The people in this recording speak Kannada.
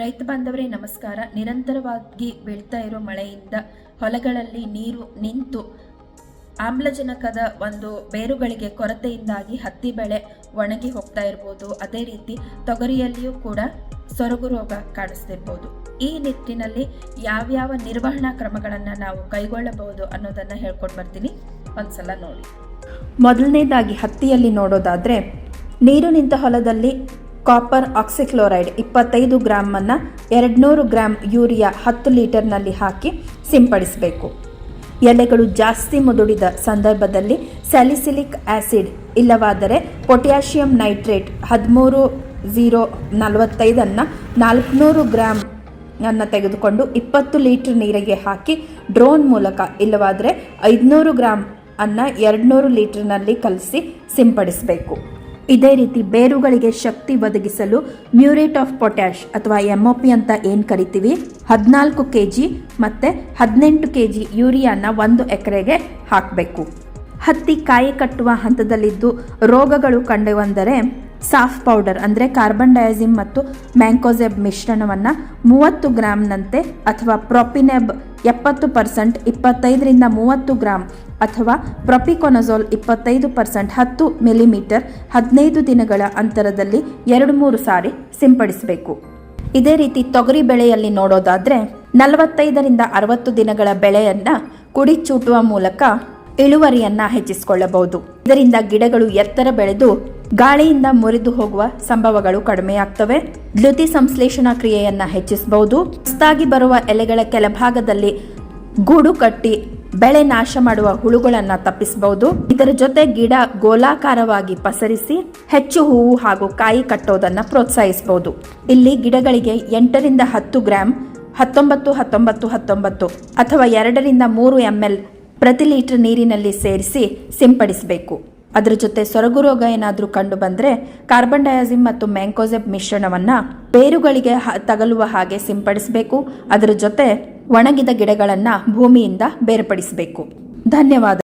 ರೈತ ಬಾಂಧವರೇ, ನಮಸ್ಕಾರ. ನಿರಂತರವಾಗಿ ಬೀಳ್ತಾ ಇರೋ ಮಳೆಯಿಂದ ಹೊಲಗಳಲ್ಲಿ ನೀರು ನಿಂತು ಆಮ್ಲಜನಕದ ಒಂದು ಬೇರುಗಳಿಗೆ ಕೊರತೆಯಿಂದಾಗಿ ಹತ್ತಿ ಬೆಳೆ ಒಣಗಿ ಹೋಗ್ತಾ ಇರ್ಬೋದು. ಅದೇ ರೀತಿ ತೊಗರಿಯಲ್ಲಿಯೂ ಕೂಡ ಸೊರಗು ರೋಗ ಕಾಣಿಸ್ತಿರ್ಬೋದು. ಈ ನಿಟ್ಟಿನಲ್ಲಿ ಯಾವ್ಯಾವ ನಿರ್ವಹಣಾ ಕ್ರಮಗಳನ್ನು ನಾವು ಕೈಗೊಳ್ಳಬಹುದು ಅನ್ನೋದನ್ನು ಹೇಳ್ಕೊಂಡು ಬರ್ತೀನಿ. ಒಂದ್ಸಲ ನೋಡಿ. ಮೊದಲನೇದಾಗಿ ಹತ್ತಿಯಲ್ಲಿ ನೋಡೋದಾದರೆ, ನೀರು ನಿಂತ ಹೊಲದಲ್ಲಿ ಕಾಪರ್ ಆಕ್ಸಿಕ್ಲೋರೈಡ್ ಇಪ್ಪತ್ತೈದು ಗ್ರಾಮನ್ನು ಎರಡುನೂರು ಗ್ರಾಮ್ ಯೂರಿಯಾ ಹತ್ತು ಲೀಟರ್ನಲ್ಲಿ ಹಾಕಿ ಸಿಂಪಡಿಸಬೇಕು. ಎಲೆಗಳು ಜಾಸ್ತಿ ಮುದುಡಿದ ಸಂದರ್ಭದಲ್ಲಿ ಸ್ಯಾಲಿಸಿಲಿಕ್ ಆಸಿಡ್ ಇಲ್ಲವಾದರೆ ಪೊಟ್ಯಾಷಿಯಂ ನೈಟ್ರೇಟ್ ಹದಿಮೂರು ಝೀರೋ ನಲವತ್ತೈದನ್ನು ನಾಲ್ಕುನೂರು ಗ್ರಾಮ್ ಅನ್ನು ತೆಗೆದುಕೊಂಡು ಇಪ್ಪತ್ತು ಲೀಟರ್ ನೀರಿಗೆ ಹಾಕಿ ಡ್ರೋನ್ ಮೂಲಕ ಇಲ್ಲವಾದರೆ ಐದುನೂರು ಗ್ರಾಮ್ ಅನ್ನು ಎರಡುನೂರು ಲೀಟರ್ನಲ್ಲಿ ಕಲಸಿ ಸಿಂಪಡಿಸಬೇಕು. ಇದೇ ರೀತಿ ಬೇರುಗಳಿಗೆ ಶಕ್ತಿ ಒದಗಿಸಲು ಮ್ಯೂರೇಟ್ ಆಫ್ ಪೊಟ್ಯಾಶ್ ಅಥವಾ ಎಂ ಒ ಪಿ ಅಂತ ಏನು ಕರಿತೀವಿ? ಹದಿನಾಲ್ಕು ಕೆ ಜಿ ಮತ್ತು ಹದಿನೆಂಟು ಕೆ ಜಿ ಯೂರಿಯಾನ ಒಂದು ಎಕರೆಗೆ ಹಾಕಬೇಕು. ಹತ್ತಿ ಕಾಯಿ ಕಟ್ಟುವ ಹಂತದಲ್ಲಿದ್ದು ರೋಗಗಳು ಕಂಡುಬಂದರೆ ಸಾಫ್ ಪೌಡರ್ ಅಂದರೆ ಕಾರ್ಬನ್ ಡಯಾಸಿಮ್ ಮತ್ತು ಮ್ಯಾಂಕೋಸೆಬ್ ಮಿಶ್ರಣವನ್ನು ಮೂವತ್ತು ಗ್ರಾಮ್ನಂತೆ ಅಥವಾ ಪ್ರೊಪಿನೆಬ್ ಎಪ್ಪತ್ತು ಪರ್ಸೆಂಟ್ ಇಪ್ಪತ್ತೈದರಿಂದ ಮೂವತ್ತು ಗ್ರಾಮ್ ಅಥವಾ ಪ್ರೊಪಿಕೊನಜೋಲ್ ಇಪ್ಪತ್ತೈದು ಪರ್ಸೆಂಟ್ ಹತ್ತು ಮಿಲಿಮೀಟರ್ ಹದಿನೈದು ದಿನಗಳ ಅಂತರದಲ್ಲಿ ಎರಡು ಮೂರು ಸಾರಿ ಸಿಂಪಡಿಸಬೇಕು. ಇದೇ ರೀತಿ ತೊಗರಿ ಬೆಳೆಯಲ್ಲಿ ನೋಡೋದಾದ್ರೆ ನಲವತ್ತೈದರಿಂದ ಅರವತ್ತು ದಿನಗಳ ಬೆಳೆಯನ್ನ ಕುಡಿ ಚೂಟುವ ಮೂಲಕ ಇಳುವರಿಯನ್ನ ಹೆಚ್ಚಿಸಿಕೊಳ್ಳಬಹುದು. ಇದರಿಂದ ಗಿಡಗಳು ಎತ್ತರ ಬೆಳೆದು ಗಾಳಿಯಿಂದ ಮುರಿದು ಹೋಗುವ ಸಂಭವಗಳು ಕಡಿಮೆಯಾಗ್ತವೆ. ದ್ಯುತಿ ಸಂಶ್ಲೇಷಣಾ ಕ್ರಿಯೆಯನ್ನ ಹೆಚ್ಚಿಸಬಹುದು. ಹೊಸ್ತಾಗಿ ಬರುವ ಎಲೆಗಳ ಕೆಳಭಾಗದಲ್ಲಿ ಗೂಡು ಕಟ್ಟಿ ಬೆಳೆ ನಾಶ ಮಾಡುವ ಹುಳುಗಳನ್ನು ತಪ್ಪಿಸಬಹುದು. ಇದರ ಜೊತೆ ಗಿಡ ಗೋಲಾಕಾರವಾಗಿ ಪಸರಿಸಿ ಹೆಚ್ಚು ಹೂವು ಹಾಗೂ ಕಾಯಿ ಕಟ್ಟೋದನ್ನ ಪ್ರೋತ್ಸಾಹಿಸಬಹುದು. ಇಲ್ಲಿ ಗಿಡಗಳಿಗೆ ಎಂಟರಿಂದ ಹತ್ತು ಗ್ರಾಂ, ಹತ್ತೊಂಬತ್ತು ಹತ್ತೊಂಬತ್ತು ಹತ್ತೊಂಬತ್ತು ಅಥವಾ ಎರಡರಿಂದ ಮೂರು ಎಂ ಎಲ್ ಪ್ರತಿ ಲೀಟರ್ ನೀರಿನಲ್ಲಿ ಸೇರಿಸಿ ಸಿಂಪಡಿಸಬೇಕು. ಅದರ ಜೊತೆ ಸೊರಗು ರೋಗ ಏನಾದರೂ ಕಂಡು ಬಂದರೆ ಕಾರ್ಬನ್ ಡಯಾಸಿಮ್ ಮತ್ತು ಮ್ಯಾಂಕೋಸೆಬ್ ಮಿಶ್ರಣವನ್ನು ಬೇರುಗಳಿಗೆ ತಗಲುವ ಹಾಗೆ ಸಿಂಪಡಿಸಬೇಕು. ಅದರ ಜೊತೆ ಒಣಗಿದ ಗಿಡಗಳನ್ನು ಭೂಮಿಯಿಂದ ಬೇರ್ಪಡಿಸಬೇಕು. ಧನ್ಯವಾದ.